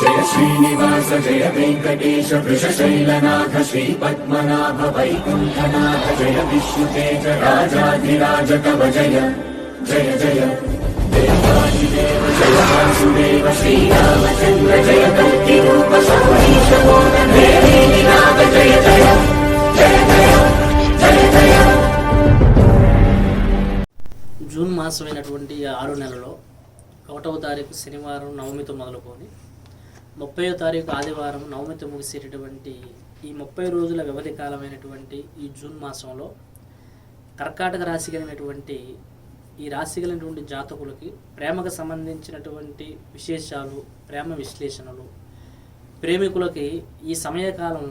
జయ శ్రీనివాస జయ వెంకటేశ వృషశైలనాథ శ్రీ పద్మనాభ వైకుంఠనాథ జయ విష్ణుతేజ రాజాధిరాజ కవ జయ జయ జయ. దేవాదిదేవ జయ వాసుదేవ శ్రీరామచంద్ర జయ కల్కి రూప సౌరీశ నాథ జయ జయ జయ జయ జయ జయ. జూన్ మాసమైనటువంటి ఆరు నెలలో ఒకటవ తారీఖు శనివారం నవమితో మొదలుకొని ముప్పయో తారీఖు ఆదివారం నవమితో ముగిసేటటువంటి ఈ ముప్పై రోజుల వ్యవధి కాలమైనటువంటి ఈ జూన్ మాసంలో కర్కాటక రాశి కలిగినటువంటి ఈ రాశి కలిగినటువంటి జాతకులకి ప్రేమకు సంబంధించినటువంటి విశేషాలు ప్రేమ విశ్లేషణలు ప్రేమికులకి ఈ సమయకాలం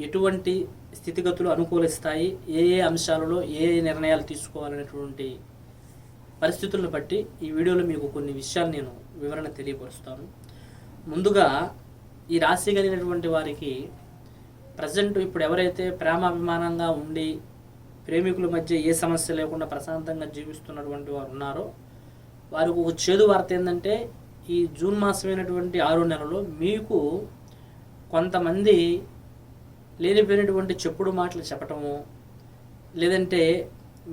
ఎటువంటి స్థితిగతులు అనుకూలిస్తాయి ఏ ఏ అంశాలలో ఏ ఏ నిర్ణయాలు తీసుకోవాలనేటువంటి పరిస్థితులను బట్టి ఈ వీడియోలో మీకు కొన్ని విషయాలు నేను వివరణ తెలియపరుస్తాను. ముందుగా ఈ రాశి కలిగినటువంటి వారికి ప్రజెంట్ ఇప్పుడు ఎవరైతే ప్రేమాభిమానంగా ఉండి ప్రేమికుల మధ్య ఏ సమస్య లేకుండా ప్రశాంతంగా జీవిస్తున్నటువంటి వారు ఉన్నారో వారికి ఒక చేదు వార్త ఏంటంటే ఈ జూన్ మాసమైనటువంటి ఆరు నెలలో మీకు కొంతమంది లేనిపోయినటువంటి చెప్పుడు మాటలు చెప్పటము లేదంటే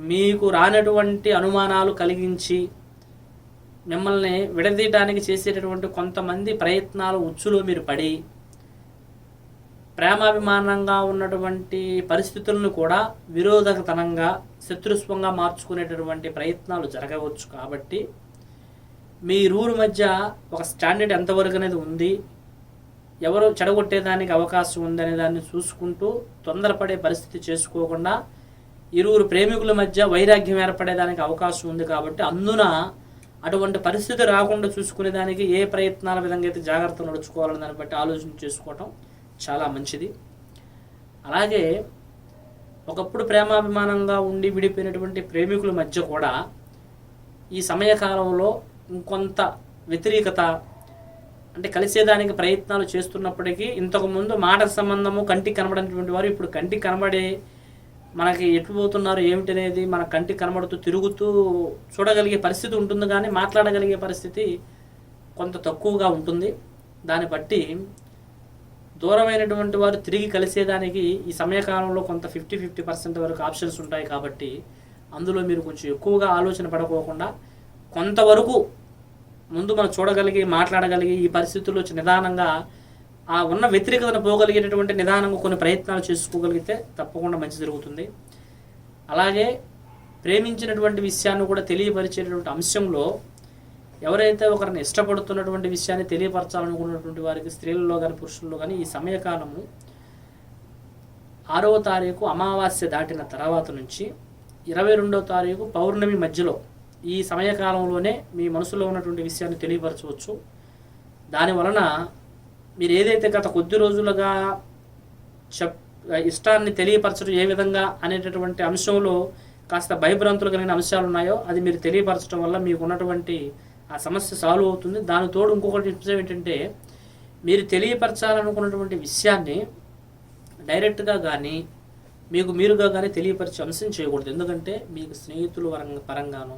మీకు రానటువంటి అనుమానాలు కలిగించి మిమ్మల్ని విడదీయడానికి చేసేటటువంటి కొంతమంది ప్రయత్నాలు ఉచ్చులో మీరు పడి ప్రేమాభిమానంగా ఉన్నటువంటి పరిస్థితులను కూడా విరోధకతనంగా శత్రుత్వంగా మార్చుకునేటటువంటి ప్రయత్నాలు జరగవచ్చు కాబట్టి మీ రూరు మధ్య ఒక స్టాండర్డ్ ఎంతవరకు అనేది ఉంది ఎవరు చెడగొట్టేదానికి అవకాశం ఉందనే దాన్ని చూసుకుంటూ తొందరపడే పరిస్థితి చేసుకోకుండా ఇరువురు ప్రేమికుల మధ్య వైరాగ్యం ఏర్పడేదానికి అవకాశం ఉంది కాబట్టి అందున అటువంటి పరిస్థితి రాకుండా చూసుకునేదానికి ఏ ప్రయత్నాల విధంగా అయితే జాగ్రత్తలు నడుచుకోవాలని దాన్ని బట్టి ఆలోచన చేసుకోవటం చాలా మంచిది. అలాగే ఒకప్పుడు ప్రేమాభిమానంగా ఉండి విడిపోయినటువంటి ప్రేమికుల మధ్య కూడా ఈ సమయకాలంలో ఇంకొంత వ్యతిరేకత అంటే కలిసేదానికి ప్రయత్నాలు చేస్తున్నప్పటికీ ఇంతకుముందు మాట సంబంధము కంటికి కనబడినటువంటి వారు ఇప్పుడు కంటికి కనబడే మనకి ఎటు పోతున్నారు ఏమిటనేది మన కంటికి కనబడుతూ తిరుగుతూ చూడగలిగే పరిస్థితి ఉంటుంది కానీ మాట్లాడగలిగే పరిస్థితి కొంత తక్కువగా ఉంటుంది. దాన్ని బట్టి దూరమైనటువంటి వారు తిరిగి కలిసేదానికి ఈ సమయకాలంలో కొంత ఫిఫ్టీ ఫిఫ్టీ పర్సెంట్ వరకు ఆప్షన్స్ ఉంటాయి కాబట్టి అందులో మీరు కొంచెం ఎక్కువగా ఆలోచన పడకోకుండా కొంతవరకు ముందు మనం చూడగలిగి మాట్లాడగలిగి ఈ పరిస్థితుల్లో నిదానంగా ఆ ఉన్న వ్యతిరేకతను పోగలిగేటటువంటి నిదానంగా కొన్ని ప్రయత్నాలు చేసుకోగలిగితే తప్పకుండా మంచి జరుగుతుంది. అలాగే ప్రేమించినటువంటి విషయాన్ని కూడా తెలియపరిచేటటువంటి అంశంలో ఎవరైతే ఒకరిని ఇష్టపడుతున్నటువంటి విషయాన్ని తెలియపరచాలనుకున్నటువంటి వారికి స్త్రీలలో కానీ పురుషుల్లో కానీ ఈ సమయకాలము ఆరవ తారీఖు అమావాస్య దాటిన తర్వాత నుంచి ఇరవై రెండవ తారీఖు పౌర్ణమి మధ్యలో ఈ సమయకాలంలోనే మీ మనసులో ఉన్నటువంటి విషయాన్ని తెలియపరచవచ్చు. దాని వలన మీరు ఏదైతే గత కొద్ది రోజులుగా చెప్ ఇష్టాన్ని తెలియపరచడం ఏ విధంగా అనేటటువంటి అంశంలో కాస్త భయభ్రాంతులు కలిగిన అంశాలు ఉన్నాయో అది మీరు తెలియపరచడం వల్ల మీకు ఉన్నటువంటి ఆ సమస్య సాల్వ్ అవుతుంది. దాని తోడు ఇంకొకటి విషయం ఏంటంటే మీరు తెలియపరచాలనుకున్నటువంటి విషయాన్ని డైరెక్ట్గా కానీ మీకు మీరుగా కానీ తెలియపరిచే అంశం చేయకూడదు. ఎందుకంటే మీకు స్నేహితులు పరంగా పరంగాను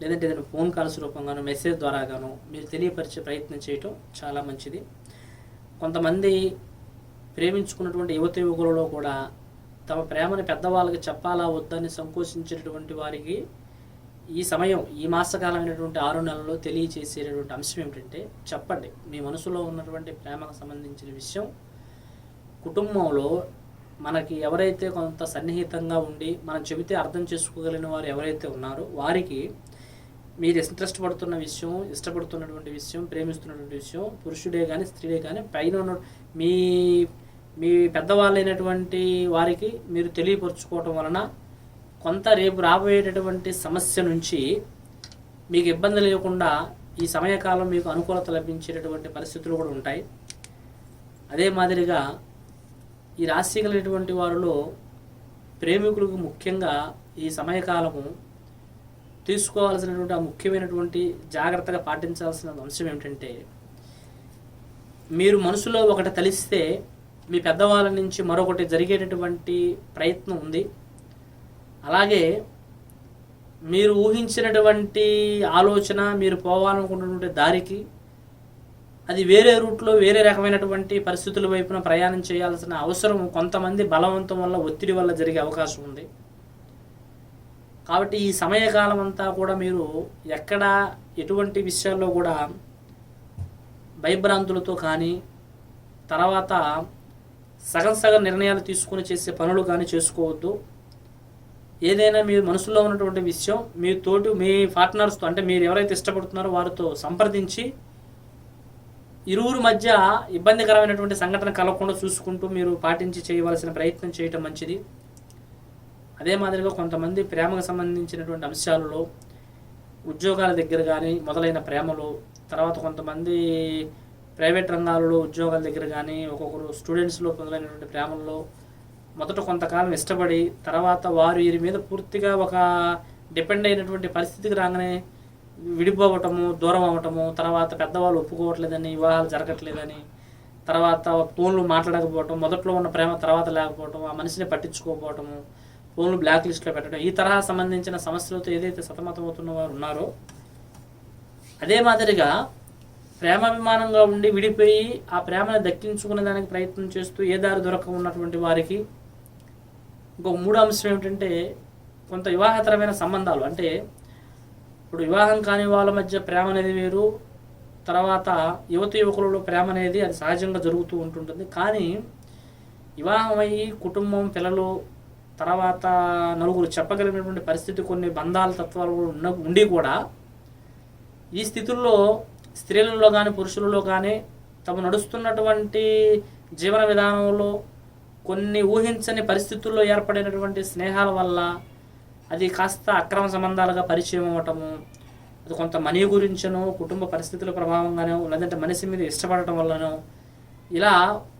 లేదంటే ఏదైనా ఫోన్ కాల్స్ రూపంగానో మెసేజ్ ద్వారాగాను మీరు తెలియపరిచే ప్రయత్నం చేయటం చాలా మంచిది. కొంతమంది ప్రేమించుకున్నటువంటి యువత యువకులలో కూడా తమ ప్రేమను పెద్దవాళ్ళకి చెప్పాలా వద్దని సంకోచించేటటువంటి వారికి ఈ సమయం ఈ మాసకాలమైనటువంటి ఆరు నెలల్లో తెలియచేసేటటువంటి అంశం ఏమిటంటే చెప్పండి. మీ మనసులో ఉన్నటువంటి ప్రేమకు సంబంధించిన విషయం కుటుంబంలో మనకి ఎవరైతే కొంత సన్నిహితంగా ఉండి మనం చెబితే అర్థం చేసుకోగలిగిన వారు ఎవరైతే ఉన్నారో వారికి మీరు ఇంట్రెస్ట్ పడుతున్న విషయం ఇష్టపడుతున్నటువంటి విషయం ప్రేమిస్తున్నటువంటి విషయం పురుషుడే కానీ స్త్రీడే కానీ పైన ఉన్న మీ మీ పెద్దవాళ్ళైనటువంటి వారికి మీరు తెలియపరుచుకోవటం వలన కొంత రేపు రాబోయేటటువంటి సమస్య నుంచి మీకు ఇబ్బంది లేకుండా ఈ సమయకాలం మీకు అనుకూలత లభించేటటువంటి పరిస్థితులు కూడా ఉంటాయి. అదే మాదిరిగా ఈ రాశి కలిగినటువంటి వారిలో ప్రేమికులకు ముఖ్యంగా ఈ సమయకాలము తీసుకోవాల్సినటువంటి ఆ ముఖ్యమైనటువంటి జాగ్రత్తగా పాటించాల్సిన అంశం ఏమిటంటే మీరు మనసులో ఒకటి తలిస్తే మీ పెద్దవాళ్ళ నుంచి మరొకటి జరిగేటటువంటి ప్రయత్నం ఉంది. అలాగే మీరు ఊహించినటువంటి ఆలోచన మీరు పోవాలనుకున్నటువంటి దారికి అది వేరే రూట్లో వేరే రకమైనటువంటి పరిస్థితుల వైపున ప్రయాణం చేయాల్సిన అవసరం కొంతమంది బలవంతం వల్ల ఒత్తిడి వల్ల జరిగే అవకాశం ఉంది. కాబట్టి ఈ సమయకాలం అంతా కూడా మీరు ఎక్కడ ఎటువంటి విషయాల్లో కూడా భయభ్రాంతులతో కానీ తర్వాత సగం సగం నిర్ణయాలు తీసుకుని చేసే పనులు కానీ చేసుకోవద్దు. ఏదైనా మీ మనసులో ఉన్నటువంటి విషయం మీ తోటి మీ పార్ట్నర్స్తో అంటే మీరు ఎవరైతే ఇష్టపడుతున్నారో వారితో సంప్రదించి ఇరువురు మధ్య ఇబ్బందికరమైనటువంటి సంఘటన కలగకుండా చూసుకుంటూ మీరు పాటించి చేయవలసిన ప్రయత్నం చేయటం మంచిది. అదే మాదిరిగా కొంతమంది ప్రేమకు సంబంధించినటువంటి అంశాలలో ఉద్యోగాల దగ్గర కానీ మొదలైన ప్రేమలు తర్వాత కొంతమంది ప్రైవేట్ రంగాలలో ఉద్యోగాల దగ్గర కానీ ఒక్కొక్కరు స్టూడెంట్స్లో మొదలైనటువంటి ప్రేమల్లో మొదట కొంతకాలం ఇష్టపడి తర్వాత వారు వీరి మీద పూర్తిగా ఒక డిపెండ్ అయినటువంటి పరిస్థితికి రాగానే విడిపోవటము దూరం అవ్వటము తర్వాత పెద్దవాళ్ళు ఒప్పుకోవట్లేదని వివాహాలు జరగట్లేదని తర్వాత ఫోన్లు మాట్లాడకపోవటం మొదట్లో ఉన్న ప్రేమ తర్వాత లేకపోవటం ఆ మనిషిని పట్టించుకోకపోవటము ఫోన్లు బ్లాక్ లిస్ట్లో పెట్టడం ఈ తరహా సంబంధించిన సమస్యలతో ఏదైతే సతమతమవుతున్న వారు ఉన్నారో అదే మాదిరిగా ప్రేమాభిమానంగా ఉండి విడిపోయి ఆ ప్రేమను దక్కించుకునే దానికి ప్రయత్నం చేస్తూ ఏ దారి దొరక ఉన్నటువంటి వారికి ఇంకొక మూడో అంశం ఏమిటంటే కొంత వివాహతరమైన సంబంధాలు. అంటే ఇప్పుడు వివాహం కాని వాళ్ళ మధ్య ప్రేమ అనేది వేరు తర్వాత యువత యువకులలో ప్రేమ అనేది అది సహజంగా జరుగుతూ ఉంటుంటుంది. కానీ వివాహం అయ్యి కుటుంబం పిల్లలు తర్వాత నలుగురు చెప్పగలిగినటువంటి పరిస్థితి కొన్ని బంధాల తత్వాలు కూడా ఉన్న ఉండి కూడా ఈ స్థితుల్లో స్త్రీలలో కానీ పురుషులలో కానీ తమ నడుస్తున్నటువంటి జీవన విధానంలో కొన్ని ఊహించని పరిస్థితుల్లో ఏర్పడినటువంటి స్నేహాల వల్ల అది కాస్త అక్రమ సంబంధాలుగా పరిచయం అవ్వటము అది కొంత మనీ గురించనో కుటుంబ పరిస్థితుల ప్రభావంగానో లేదంటే మనిషి మీద ఇష్టపడటం వల్లనో ఇలా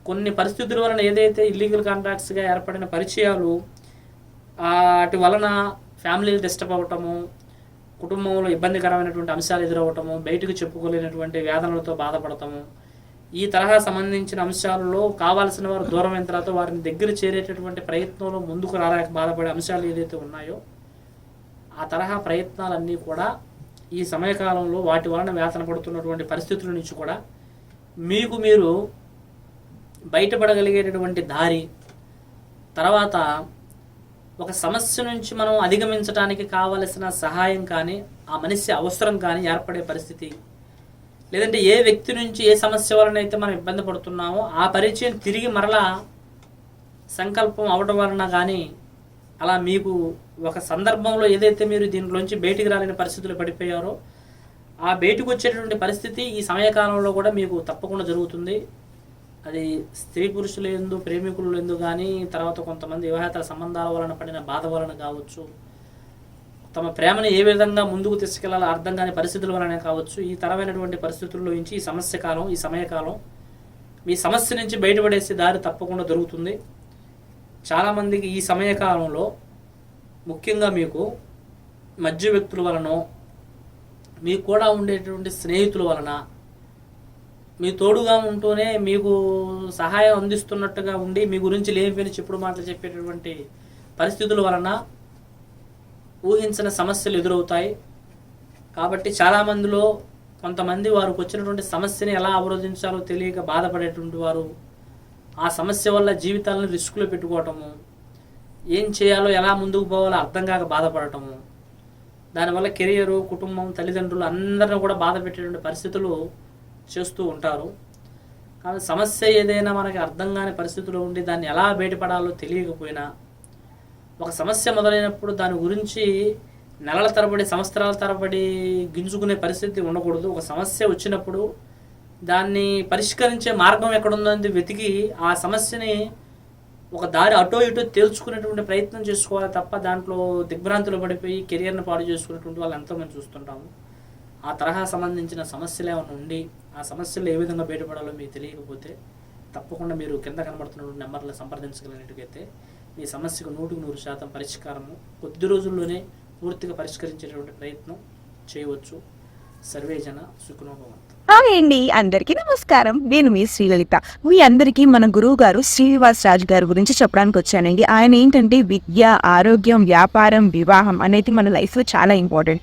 కొన్ని పరిస్థితుల వలన ఏదైతే ఇల్లీగల్ కాంట్రాక్ట్స్గా ఏర్పడిన పరిచయాలు వాటి వలన ఫ్యామిలీలు డిస్టర్బ్ అవ్వటము కుటుంబంలో ఇబ్బందికరమైనటువంటి అంశాలు ఎదురవ్వటము బయటకు చెప్పుకోలేనటువంటి వేదనలతో బాధపడటము ఈ తరహా సంబంధించిన అంశాలలో కావాల్సిన వారు దూరమైన తర్వాత వారిని దగ్గర చేరేటటువంటి ప్రయత్నంలో ముందుకు రాలేక బాధపడే అంశాలు ఏదైతే ఉన్నాయో ఆ తరహా ప్రయత్నాలన్నీ కూడా ఈ సమయకాలంలో వాటి వలన వేతన పడుతున్నటువంటి పరిస్థితుల నుంచి కూడా మీకు మీరు బయటపడగలిగేటటువంటి దారి తర్వాత ఒక సమస్య నుంచి మనం అధిగమించడానికి కావలసిన సహాయం కానీ ఆ మనిషి అవసరం కానీ ఏర్పడే పరిస్థితి. లేదంటే ఏ వ్యక్తి నుంచి ఏ సమస్య వలన అయితే మనం ఇబ్బంది పడుతున్నామో ఆ పరిచయం తిరిగి మరలా సంకల్పం అవడం వలన కానీ అలా మీకు ఒక సందర్భంలో ఏదైతే మీరు దీంట్లోంచి బయటికి రాలేని పరిస్థితులు పడిపోయారో ఆ బయటకు వచ్చేటువంటి పరిస్థితి ఈ సమయకాలంలో కూడా మీకు తప్పకుండా జరుగుతుంది. అది స్త్రీ పురుషుల ఎందు ప్రేమికులు ఎందు కానీ తర్వాత కొంతమంది వివాహేతర సంబంధాల వలన పడిన బాధ వలన కావచ్చు తమ ప్రేమను ఏ విధంగా ముందుకు తీసుకెళ్ళాలో అర్థం కాని పరిస్థితుల వలన కావచ్చు ఈ తరమైనటువంటి పరిస్థితుల్లో నుంచి ఈ సమస్య కాలం ఈ సమయకాలం మీ సమస్య నుంచి బయటపడేసే దారి తప్పకుండా దొరుకుతుంది. చాలామందికి ఈ సమయకాలంలో ముఖ్యంగా మీకు మధ్య వ్యక్తుల వలన మీకు కూడా ఉండేటువంటి స్నేహితుల వలన మీ తోడుగా ఉంటూనే మీకు సహాయం అందిస్తున్నట్టుగా ఉండి మీ గురించి లేనిపోయిన చెప్పుడు మాటలు చెప్పేటటువంటి పరిస్థితుల వలన ఊహించిన సమస్యలు ఎదురవుతాయి. కాబట్టి చాలామందిలో కొంతమంది వారికి వచ్చినటువంటి సమస్యని ఎలా అవరోధించాలో తెలియక బాధపడేటువంటి వారు ఆ సమస్య వల్ల జీవితాలను రిస్కులో పెట్టుకోవటము ఏం చేయాలో ఎలా ముందుకు పోవాలో అర్థం కాక బాధపడటము దానివల్ల కెరియరు కుటుంబం తల్లిదండ్రులు అందరిని కూడా బాధ పెట్టేటువంటి పరిస్థితులు చేస్తూ ఉంటారు. కానీ సమస్య ఏదైనా మనకి అర్థం కాని పరిస్థితిలో ఉండి దాన్ని ఎలా బయటపడాలో తెలియకపోయినా ఒక సమస్య మొదలైనప్పుడు దాని గురించి నెలల తరబడి సంవత్సరాల తరబడి గింజుకునే పరిస్థితి ఉండకూడదు. ఒక సమస్య వచ్చినప్పుడు దాన్ని పరిష్కరించే మార్గం ఎక్కడుందని వెతికి ఆ సమస్యని ఒక దారి అటో ఇటో తేల్చుకునేటువంటి ప్రయత్నం చేసుకోవాలి తప్ప దాంట్లో దిగ్భ్రాంతులు పడిపోయి కెరియర్ని పాడు చేసుకునేటువంటి వాళ్ళు ఎంతోమంది చూస్తుంటాము. ఆ తరహా సంబంధించిన సమస్యలు ఏమైనా ఉండి ఆ సమస్యలు ఏ విధంగా బయటపడాలో మీకు తెలియకపోతే తప్పకుండా మీరు కింద కనబడుతున్నటువంటి నెంబర్లు సంప్రదించగలిగినట్టుగైతే మీ సమస్యకు నూటికి నూరు శాతం పరిష్కారము. కొద్ది రోజుల్లోనే పూర్తిగా పరిష్కరించేటువంటి ప్రయత్నం చేయవచ్చు. సర్వేజన సుఖనోభవంతు. హాయ్ అండి అందరికీ నమస్కారం. నేను మీ శ్రీలలిత. మీ అందరికీ మన గురువు గారు శ్రీనివాస్ రాజు గారి గురించి చెప్పడానికి వచ్చానండి. ఆయన ఏంటంటే విద్య ఆరోగ్యం వ్యాపారం వివాహం అనేది మన లైఫ్లో చాలా ఇంపార్టెంట్.